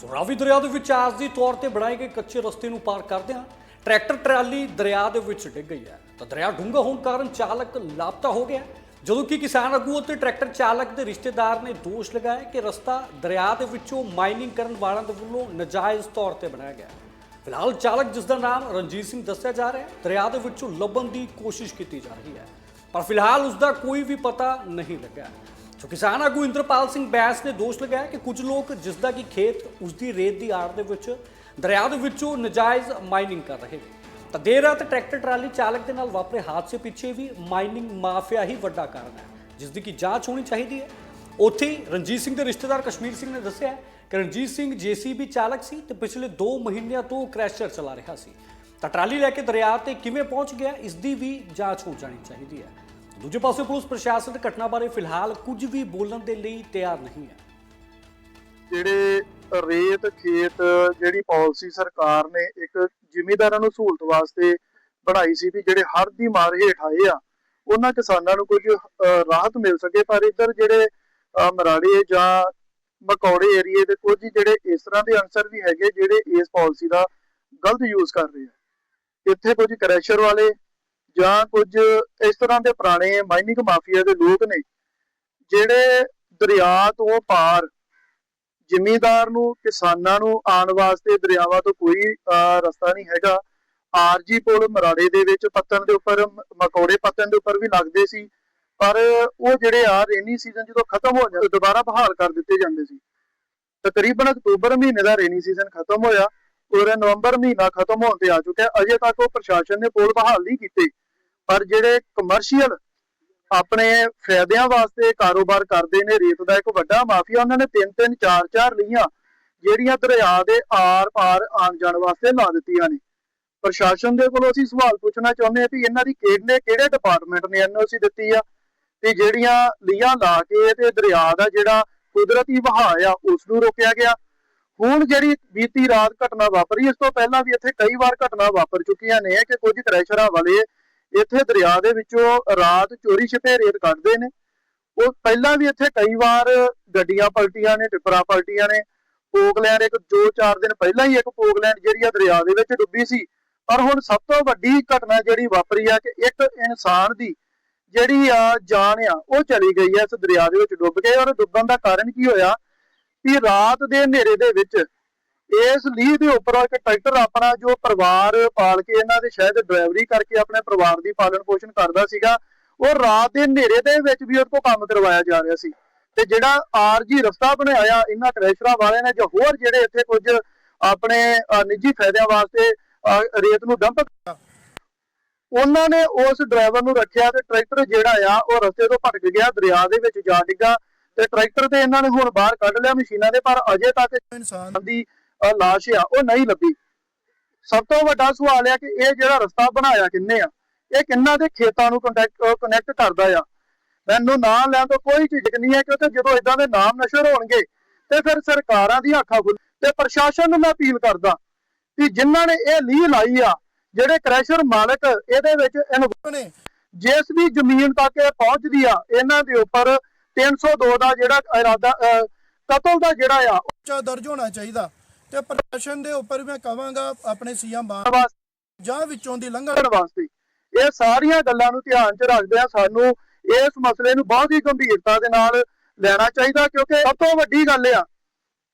ਸੋ ਰਾਵੀ ਦਰਿਆ ਦੇ ਵਿੱਚ ਆਰਜ਼ੀ ਤੌਰ ਤੇ ਬਣਾਏ ਗਏ ਕੱਚੇ ਰਸਤੇ ਨੂੰ ਪਾਰ ਕਰਦਿਆਂ ਟਰੈਕਟਰ ਟਰਾਲੀ ਦਰਿਆ ਦੇ ਵਿੱਚ ਡਿੱਗ ਗਈ ਹੈ। ਤਾਂ ਦਰਿਆ ਡੂੰਘਾ ਹੋਣ ਕਾਰਨ ਚਾਲਕ ਲਾਪਤਾ ਹੋ ਗਿਆ ਜਦੋਂ ਕਿ ਕਿਸਾਨ ਆਗੂ ਅਤੇ ਟਰੈਕਟਰ ਚਾਲਕ ਦੇ ਰਿਸ਼ਤੇਦਾਰ ਨੇ ਦੋਸ਼ ਲਗਾਇਆ ਕਿ ਰਸਤਾ ਦਰਿਆ ਦੇ ਵਿੱਚੋਂ ਮਾਈਨਿੰਗ ਕਰਨ ਵਾਲਿਆਂ ਦੇ ਵੱਲੋਂ ਨਾਜਾਇਜ਼ ਤੌਰ ਤੇ ਬਣਾਇਆ ਗਿਆ ਫਿਲਹਾਲ ਚਾਲਕ, ਜਿਸ ਦਾ ਨਾਮ ਰਣਜੀਤ ਸਿੰਘ ਦੱਸਿਆ ਜਾ ਰਿਹਾ ਹੈ, ਦਰਿਆ ਦੇ ਵਿੱਚੋਂ ਲੱਭਣ ਦੀ ਕੋਸ਼ਿਸ਼ ਕੀਤੀ ਜਾ ਰਹੀ ਹੈ। ਪਰ ਫਿਲਹਾਲ ਉਸ ਦਾ ਕੋਈ ਵੀ ਪਤਾ ਨਹੀਂ ਲੱਗਾ ਸੋ ਕਿਸਾਨ ਆਗੂ ਇੰਦਰਪਾਲ ਸਿੰਘ ਬੈਂਸ ਨੇ ਦੋਸ਼ ਲਗਾਇਆ ਕਿ ਕੁਝ ਲੋਕ ਜਿਸ ਦਾ ਕਿ ਖੇਤ ਉਸ ਦੀ ਰੇਤ ਦੀ ਆੜ ਦੇ ਵਿੱਚ, ਦਰਿਆ ਦੇ ਵਿੱਚੋਂ ਨਜਾਇਜ਼ ਮਾਈਨਿੰਗ ਕਰ ਰਹੇ ਨੇ। ਤਾਂ ਦੇਰ ਰਾਤ ਟਰੈਕਟਰ ਟਰਾਲੀ ਚਾਲਕ ਦੇ ਨਾਲ ਵਾਪਰੇ ਹਾਦਸੇ ਪਿੱਛੇ ਵੀ ਮਾਈਨਿੰਗ ਮਾਫੀਆ ਹੀ ਵੱਡਾ ਕਾਰਨ ਹੈ ਜਿਸ ਦੀ ਕਿ ਜਾਂਚ ਹੋਣੀ ਚਾਹੀਦੀ ਹੈ। ਉੱਥੇ ਹੀ ਰਣਜੀਤ ਸਿੰਘ ਦੇ ਰਿਸ਼ਤੇਦਾਰ ਕਸ਼ਮੀਰ ਸਿੰਘ ਨੇ ਦੱਸਿਆ ਕਿ ਰਣਜੀਤ ਸਿੰਘ ਜੀਸੀਬੀ ਚਾਲਕ ਸੀ ਤੇ ਪਿਛਲੇ 2 ਮਹੀਨਿਆਂ ਤੋਂ ਕ੍ਰੈਸ਼ਰ ਚਲਾ ਰਿਹਾ ਸੀ। ਤਾਂ ਟਰਾਲੀ ਲੈ ਕੇ ਦਰਿਆ ਤੇ ਕਿਵੇਂ ਪਹੁੰਚ ਗਿਆ, ਇਸ ਦੀ ਵੀ ਜਾਂਚ ਹੋ ਜਾਣੀ ਚਾਹੀਦੀ ਹੈ। ਦੂਜੇ ਪਾਸੇ ਪੁਲਿਸ ਪ੍ਰਸ਼ਾਸਨ ਘਟਨਾ ਬਾਰੇ ਫਿਲਹਾਲ ਕੁਝ ਵੀ ਬੋਲਣ ਦੇ ਲਈ ਤਿਆਰ ਨਹੀਂ ਹੈ। ਜਿਹੜੇ ਰੇਤ ਖੇਤ ਜਿਹੜੀ ਪਾਲਿਸੀ ਸਰਕਾਰ ਨੇ ਇੱਕ ਜ਼ਿਮੀਂਦਾਰਾਂ ਨੂੰ ਸਹੂਲਤ ਵਾਸਤੇ ਬਣਾਈ ਸੀ ਵੀ ਜਿਹੜੇ ਹੜ੍ਹ ਦੀ ਮਾਰ ਹੇਠ ਆਏ ਆ, ਉਹਨਾਂ ਕਿਸਾਨਾਂ ਨੂੰ ਕੁਝ ਰਾਹਤ ਮਿਲ ਸਕੇ, ਪਰ ਇੱਧਰ ਜਿਹੜੇ ਮਰਾੜੇ ਜਾਂ ਮਕੌੜੇ ਏਰੀਏ ਦੇ ਕੁਝ ਜਿਹੜੇ ਇਸ ਤਰ੍ਹਾਂ ਦੇ ਅਨਸਰ ਵੀ ਹੈਗੇ ਜਿਹੜੇ ਇਸ ਪਾਲਿਸੀ ਦਾ ਗਲਤ ਯੂਜ਼ ਕਰ ਰਹੇ ਆ। ਇੱਥੇ ਕੁਝ ਕ੍ਰੈਸ਼ਰ ਵਾਲੇ ਜਾਂ ਕੁਝ ਇਸ ਤਰ੍ਹਾਂ ਦੇ ਪੁਰਾਣੇ ਮਾਈਨਿੰਗ ਮਾਫੀਆ ਦੇ ਲੋਕ ਨੇ, ਜਿਹੜੇ ਦਰਿਆ ਤੋਂ ਪਾਰ ਜਿਮੀਦਾਰ ਨੂੰ, ਕਿਸਾਨਾਂ ਨੂੰ ਆਉਣ ਵਾਸਤੇ ਦਰਿਆਵਾਂ ਤੋਂ ਕੋਈ ਰਸਤਾ ਨਹੀਂ ਹੈਗਾ। ਆਰਜੀ ਪੁਲ ਮਰਾੜੇ ਦੇ ਵਿੱਚ ਪੱਤਨ ਦੇ ਉੱਪਰ ਮਕੌੜੇ ਪੱਤਣ ਦੇ ਉੱਪਰ ਵੀ ਲੱਗਦੇ ਸੀ। ਪਰ ਉਹ ਜਿਹੜੇ ਆ ਰੇਨੀ ਸੀਜ਼ਨ ਜਦੋਂ ਖਤਮ ਹੋ ਜਾਂਦਾ, ਦੁਬਾਰਾ ਬਹਾਲ ਕਰ ਦਿੱਤੇ ਜਾਂਦੇ ਸੀ। ਤਕਰੀਬਨ ਅਕਤੂਬਰ ਮਹੀਨੇ ਦਾ ਰੇਨੀ ਸੀਜ਼ਨ ਖਤਮ ਹੋਇਆ। ਔਰ ਨਵੰਬਰ ਮਹੀਨਾ ਖਤਮ ਹੋਣ ਤੇ ਆ ਚੁੱਕਿਆ। ਅਜੇ ਤੱਕ ਉਹ ਪ੍ਰਸ਼ਾਸਨ ਨੇ ਪੁਲ ਬਹਾਲ ਨਹੀਂ ਕੀਤੇ। ਪਰ ਜਿਹੜੇ ਕਮਰਸ਼ੀਅਲ ਆਪਣੇ ਫਾਇਦਿਆਂ ਵਾਸਤੇ ਕਾਰੋਬਾਰ ਕਰਦੇ ਨੇ, ਰੇਤ ਦਾ ਇੱਕ ਵੱਡਾ ਮਾਫੀਆ, ਉਹਨਾਂ ਨੇ ਤਿੰਨ ਤਿੰਨ, ਚਾਰ ਚਾਰ ਲੀਆਂ ਜਿਹੜੀਆਂ ਦਰਿਆ ਦੇ ਆਰ ਪਾਰ ਆਉਣ ਜਾਣ ਵਾਸਤੇ ਲਾ ਦਿੱਤੀਆਂ ਨੇ। ਪ੍ਰਸ਼ਾਸਨ ਦੇ ਕੋਲੋਂ ਅਸੀਂ ਸਵਾਲ ਪੁੱਛਣਾ ਚਾਹੁੰਦੇ ਹਾਂ ਵੀ ਇਹਨਾਂ ਦੀ ਕਿਹੜੇ ਕਿਹੜੇ ਡਿਪਾਰਟਮੈਂਟ ਨੇ ਐਨਓਸੀ ਦਿੱਤੀ ਆ, ਤੇ ਜਿਹੜੀਆਂ ਲੀਆਂ ਲਾ ਕੇ ਤੇ ਦਰਿਆ ਦਾ ਜਿਹੜਾ ਕੁਦਰਤੀ ਵਹਾਅ ਆ ਉਸ ਨੂੰ ਰੋਕਿਆ ਗਿਆ। ਹੁਣ ਜਿਹੜੀ ਬੀਤੀ ਰਾਤ ਘਟਨਾ ਵਾਪਰੀ, ਇਸ ਤੋਂ ਪਹਿਲਾਂ ਵੀ ਇੱਥੇ ਕਈ ਵਾਰ ਘਟਨਾ ਵਾਪਰ ਚੁੱਕੀਆਂ ਨੇ ਕਿ ਕੁਝ ਕ੍ਰੈਸ਼ਰਾਂ ਵਾਲੇ ਇੱਥੇ ਦਰਿਆ ਦੇ ਵਿੱਚੋਂ ਰਾਤ ਚੋਰੀ ਛਿਪੇ ਰੇਤ ਕੱਢਦੇ ਨੇ। ਉਹ ਪਹਿਲਾਂ ਵੀ ਇੱਥੇ ਕਈ ਵਾਰ ਗੱਡੀਆਂ ਪਲਟੀਆਂ ਨੇ, ਟਿੱਪਰਾਂ ਪਲਟੀਆਂ ਨੇ। ਪੋਗਲੈਂਡ ਇੱਕ ਦੋ ਚਾਰ ਦਿਨ ਪਹਿਲਾਂ ਹੀ ਇੱਕ ਪੋਗਲੈਂਡ ਜਿਹੜੀ ਆ ਦਰਿਆ ਦੇ ਵਿੱਚ ਡੁੱਬੀ ਸੀ। ਪਰ ਹੁਣ ਸਭ ਤੋਂ ਵੱਡੀ ਘਟਨਾ ਜਿਹੜੀ ਵਾਪਰੀ ਆ ਕਿ ਇੱਕ ਇਨਸਾਨ ਦੀ ਜਿਹੜੀ ਆ ਜਾਨ ਆ, ਉਹ ਚਲੀ ਗਈ ਆ ਇਸ ਦਰਿਆ ਦੇ ਵਿੱਚ ਡੁੱਬ ਕੇ। ਔਰ ਡੁੱਬਣ ਦਾ ਕਾਰਨ ਕੀ ਹੋਇਆ ਕਿ ਰਾਤ ਦੇ ਹਨੇਰੇ ਦੇ ਵਿੱਚ ਇਸ ਲੀਹ ਦੇ ਉੱਪਰ ਇੱਕ ਟਰੈਕਟਰ ਆਪਣਾ ਜੋ ਪਰਿਵਾਰ ਪਾਲ ਕੇ ਇਹਨਾਂ ਦੇ ਸ਼ਾਇਦ ਡਰਾਈਵਰੀ ਕਰਕੇ ਆਪਣੇ ਪਰਿਵਾਰ ਦੀ ਪਾਲਣ ਪੋਸ਼ਣ ਕਰਦਾ ਸੀਗਾ ਉਹ ਰਾਤ ਦੇ ਹਨੇਰੇ ਦੇ ਵਿੱਚ ਵੀ ਉਹਦੇ ਕੋਲ ਕੰਮ ਕਰਵਾਇਆ ਜਾ ਰਿਹਾ ਸੀ। ਤੇ ਜਿਹੜਾ ਆਰਜੀ ਰਸਤਾ ਬਣਾਇਆ ਇਹਨਾਂ ਕ੍ਰੈਸ਼ਰਾਂ ਵਾਲਿਆਂ ਨੇ ਜੋ ਹੋਰ ਜਿਹੜੇ ਇੱਥੇ ਕੁਝ ਆਪਣੇ ਨਿੱਜੀ ਫਾਇਦਿਆਂ ਵਾਸਤੇ ਰੇਤ ਨੂੰ ਡੰਪ ਉਹਨਾਂ ਨੇ ਉਸ ਡਰਾਈਵਰ ਨੂੰ ਰੱਖਿਆ ਤੇ ਟਰੈਕਟਰ ਜਿਹੜਾ ਆ ਉਹ ਰਸਤੇ ਤੋਂ ਭਟਕ ਗਿਆ ਦਰਿਆ ਦੇ ਵਿੱਚ ਜਾ ਡਿੱਗਾ ਤੇ ਟਰੈਕਟਰ ਤੇ ਇਹਨਾਂ ਨੇ ਹੁਣ ਬਾਹਰ ਕੱਢ ਲਿਆ ਮਸ਼ੀਨਾਂ ਦੇ ਪਰ ਅਜੇ ਤੱਕ ਇਨਸਾਨ ਦੀ ਲਾਸ਼ ਆ, ਉਹ ਨਹੀਂ ਲੱਭੀ। ਸਭ ਤੋਂ ਵੱਡਾ ਸਵਾਲ ਆ ਕਿ ਇਹ ਜਿਹੜਾ ਰਸਤਾ ਬਣਾਇਆ ਕਿੰਨੇ ਆ? ਇਹ ਕਿੰਨਾ ਦੇ ਖੇਤਾਂ ਨੂੰ ਕੰਟੈਕਟ ਕਨੈਕਟ ਕਰਦਾ ਆ? ਮੈਨੂੰ ਨਾਂ ਲੈਣ ਤੋਂ ਕੋਈ ਝਿਜਕ ਨਹੀਂ ਹੈ, ਕਿਉਂਕਿ ਜਦੋਂ ਇਦਾਂ ਦੇ ਨਾਮ ਨਸ਼ਰ ਹੋਣਗੇ, ਤੇ ਫਿਰ ਸਰਕਾਰਾਂ ਦੀ ਅੱਖਾਂ ਖੁੱਲ ਤੇ ਪ੍ਰਸ਼ਾਸਨ ਨੂੰ ਮੈਂ ਅਪੀਲ ਕਰਦਾ ਕਿ ਜਿਨ੍ਹਾਂ ਨੇ ਇਹ ਲੀਹ ਲਾਈ ਆ, ਜਿਹੜੇ ਕ੍ਰੈਸ਼ਰ ਮਾਲਕ, ਇਹਦੇ ਵਿੱਚ ਇਨਵੋਲਵ ਨੇ ਜਿਸ ਵੀ ਜ਼ਮੀਨ ਤੱਕ ਇਹ ਪਹੁੰਚਦੀ ਆ, ਇਹਨਾਂ ਦੇ ਉੱਪਰ 302 ਦਾ ਜਿਹੜਾ ਇਰਾਦਾ ਕਤਲ ਦਾ ਜਿਹੜਾ ਆ, ਪਰਚਾ ਦਰਜ ਹੋਣਾ ਚਾਹੀਦਾ। ਤੇ ਪ੍ਰਸ਼ਾਸਨ ਦੇ ਉੱਪਰ ਮੈਂ ਕਵਾਂਗਾ ਆਪਣੇ ਸੀਐਮ ਵਾਸਤੇ ਜਾਂ ਵਿੱਚੋਂ ਦੀ ਲੰਘਣ। ਵਾਸਤੇ ਇਹ ਸਾਰੀਆਂ ਗੱਲਾਂ ਨੂੰ ਧਿਆਨ 'ਚ ਰੱਖਦਿਆਂ ਸਾਨੂੰ ਇਸ ਮਸਲੇ ਨੂੰ ਬਹੁਤ ਹੀ ਗੰਭੀਰਤਾ ਦੇ ਨਾਲ ਲੈਣਾ ਚਾਹੀਦਾ ਕਿਉਂਕਿ ਸਭ ਤੋਂ ਵੱਡੀ ਗੱਲ ਆ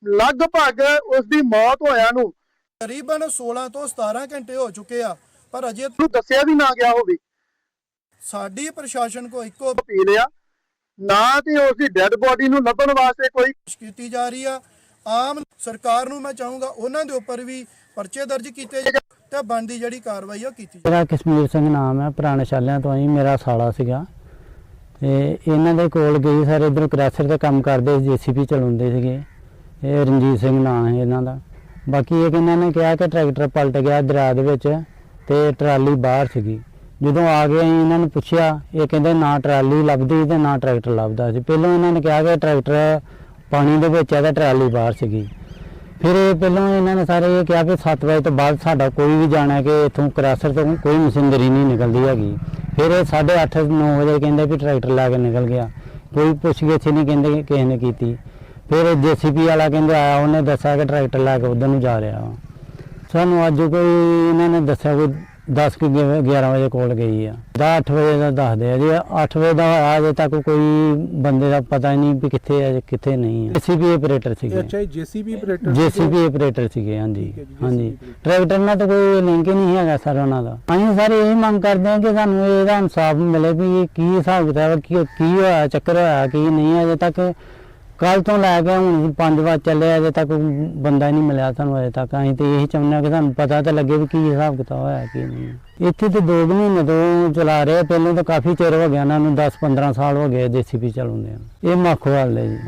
ਲਗਭਗ ਉਸ ਦੀ ਮੌਤ ਹੋਇਆ ਨੂੰ ਤਕਰੀਬਨ 16 ਤੋਂ 17 ਘੰਟੇ ਹੋ ਚੁੱਕੇ ਆ ਪਰ ਅਜੇ ਨੂੰ ਦੱਸਿਆ ਵੀ ਨਾ ਗਿਆ ਹੋਵੇ। ਸਾਡੀ ਪ੍ਰਸ਼ਾਸਨ ਕੋ ਇੱਕੋ ਪੀ ਲਿਆ ਨਾ ਤੇ ਉਸ ਦੀ ਡੈੱਡ ਬੋਡੀ ਨੂੰ ਲੱਭਣ ਵਾਸਤੇ ਕੋਈ ਕੋਸ਼ਿਸ਼ ਕੀਤੀ ਜਾ ਰਹੀ ਆ ਆਮ ਸਰਕਾਰ ਨੂੰ ਮੈਂ ਚਾਹੂੰਗਾ ਉਹਨਾਂ ਦੇ ਉੱਪਰ ਵੀ ਪਰਚੇ ਦਰਜ ਕੀਤੇ ਜਾਣ ਤੇ ਬਣਦੀ ਜਿਹੜੀ ਕਾਰਵਾਈ ਉਹ ਕੀਤੀ ਜਾਵੇ। ਮੇਰਾ ਕਸ਼ਮੀਰ ਸਿੰਘ ਨਾਮ ਹੈ, ਪੁਰਾਣੇ ਸ਼ਾਲਿਆਂ ਤੋਂ ਹੀ ਮੇਰਾ ਸਾਲਾ ਸੀਗਾ। ਤੇ ਇਹਨਾਂ ਦੇ ਕੋਲ ਗਈ ਸਾਰੇ, ਇਧਰ ਕ੍ਰੈਸ਼ਰ ਦਾ ਕੰਮ ਕਰਦੇ ਜੀਸੀਪੀ ਚਲਾਉਂਦੇ ਸੀਗੇ। ਇਹ ਰਣਜੀਤ ਸਿੰਘ ਨਾਂ ਹੈ ਇਹਨਾਂ ਦਾ। ਬਾਕੀ ਇਹ ਕਿਹਨਾਂ ਨੇ ਕਿਹਾ ਕਿ ਟਰੈਕਟਰ ਪਲਟ ਗਿਆ ਦਰਿਆ ਦੇ ਵਿੱਚ ਤੇ ਟਰਾਲੀ ਬਾਹਰ ਸੀਗੀ। ਜਦੋਂ ਆ ਗਏ ਅਸੀਂ ਇਹਨਾਂ ਨੂੰ ਪੁੱਛਿਆ, ਇਹ ਕਹਿੰਦੇ ਨਾ ਟਰਾਲੀ ਲੱਭਦੀ ਤੇ ਨਾ ਟਰੈਕਟਰ ਲੱਭਦਾ ਸੀ। ਪਹਿਲਾਂ ਇਹਨਾਂ ਨੇ ਕਿਹਾ ਕਿ ਟਰੈਕਟਰ ਪਾਣੀ ਦੇ ਵਿੱਚ ਹੈ ਤੇ ਟਰਾਲੀ ਬਾਹਰ ਸੀਗੀ। ਫਿਰ ਇਹ ਪਹਿਲਾਂ ਇਹਨਾਂ ਨੇ ਸਾਰੇ ਇਹ ਕਿਹਾ ਵੀ 7 ਵਜੇ ਤੋਂ ਬਾਅਦ ਸਾਡਾ ਕੋਈ ਵੀ ਜਾਣਾ ਕਿ ਇਥੋਂ ਕਰਾਸਰ ਤੋਂ ਕੋਈ ਮਸ਼ੀਨਰੀ ਨਹੀਂ ਨਿਕਲਦੀ ਹੈਗੀ। ਫਿਰ ਇਹ 8:30 9 ਵਜੇ ਕਹਿੰਦੇ ਵੀ ਟਰੈਕਟਰ ਲਾ ਕੇ ਨਿਕਲ ਗਿਆ। ਕੋਈ ਪੁੱਛਗਿੱਛ ਨਹੀਂ ਕਹਿੰਦੇ ਕਿਸੇ ਨੇ ਕੀਤੀ। ਫਿਰ ਜੀਸੀਪੀ ਵਾਲਾ ਕਹਿੰਦੇ ਆਇਆ, ਉਹਨੇ ਦੱਸਿਆ ਕਿ ਟਰੈਕਟਰ ਲੈ ਕੇ ਉਧਰ ਨੂੰ ਜਾ ਰਿਹਾ ਵਾ। ਸਾਨੂੰ ਅੱਜ ਕੋਈ ਇਹਨਾਂ ਨੇ ਦੱਸਿਆ ਕੋਈ 10 ਕਿ 11 ਵਜੇ ਕੋਲ ਗਈ ਆ। ਦਾ 8 ਵਜੇ ਦਾ ਦੱਸਦੇ ਆ ਜੀ 8 ਵਜੇ ਦਾ ਹੋਇਆ ਅਜੇ ਤੱਕ ਕੋਈ ਬੰਦੇ ਦਾ ਪਤਾ ਨਹੀਂ ਵੀ ਕਿੱਥੇ ਹੈ ਕਿੱਥੇ ਨਹੀਂ ਹੈ ਜੀਸੀਪੀ ਆਪਰੇਟਰ ਸੀਗੇ। ਅੱਛਾ ਜੀਸੀਬੀ ਆਪਰੇਟਰ ਜੀਸੀਬੀ ਆਪਰੇਟਰ ਸੀਗੇ ਹਾਂਜੀ ਹਾਂਜੀ। ਟਰੈਕਟਰ ਨਾਲ ਤਾਂ ਕੋਈ ਲਿੰਕ ਹੀ ਨਹੀਂ ਹੈਗਾ ਸਰ ਉਹਨਾਂ ਦਾ। ਅਸੀਂ ਸਾਰੇ ਇਹ ਮੰਗ ਕਰਦੇ ਹਾਂ ਕਿ ਸਾਨੂੰ ਇਹਦਾ ਇਨਸਾਫ ਮਿਲੇ ਵੀ ਕੀ ਹਿਸਾਬ ਕਿਤਾਬ ਕੀ ਕੀ ਹੋਇਆ ਚੱਕਰ ਹੋਇਆ ਕੀ ਨਹੀਂ ਅਜੇ ਤੱਕ ਕੱਲ ਤੋਂ ਲੈ ਕੇ ਹੁਣ ਪੰਜ ਵਾਰ ਚੱਲਿਆ ਅਜੇ ਤੱਕ ਬੰਦਾ ਹੀ ਨਹੀਂ ਮਿਲਿਆ ਸਾਨੂੰ ਅਜੇ ਤੱਕ। ਅਸੀਂ ਤੇ ਇਹੀ ਚਾਹੁੰਦੇ ਹਾਂ ਕਿ ਸਾਨੂੰ ਪਤਾ ਤਾਂ ਲੱਗੇ ਵੀ ਕੀ ਹਿਸਾਬ ਕਿਤਾਬ ਹੋਇਆ ਕੀ ਨਹੀਂ। ਇੱਥੇ ਤੇ 2 ਮਹੀਨੇ ਤੋਂ ਚਲਾ ਰਹੇ ਆ, ਪਹਿਲਾਂ ਤਾਂ ਕਾਫੀ ਚਿਰ ਹੋ ਗਿਆ ਇਹਨਾਂ ਨੂੰ 10 15 ਸਾਲ ਹੋ ਗਏ ਜੀਸੀਪੀ ਚਲਾਉਂਦੇ ਆ ਇਹ ਮਾਖੋਵਾਲ ਦੇ ਜੀ।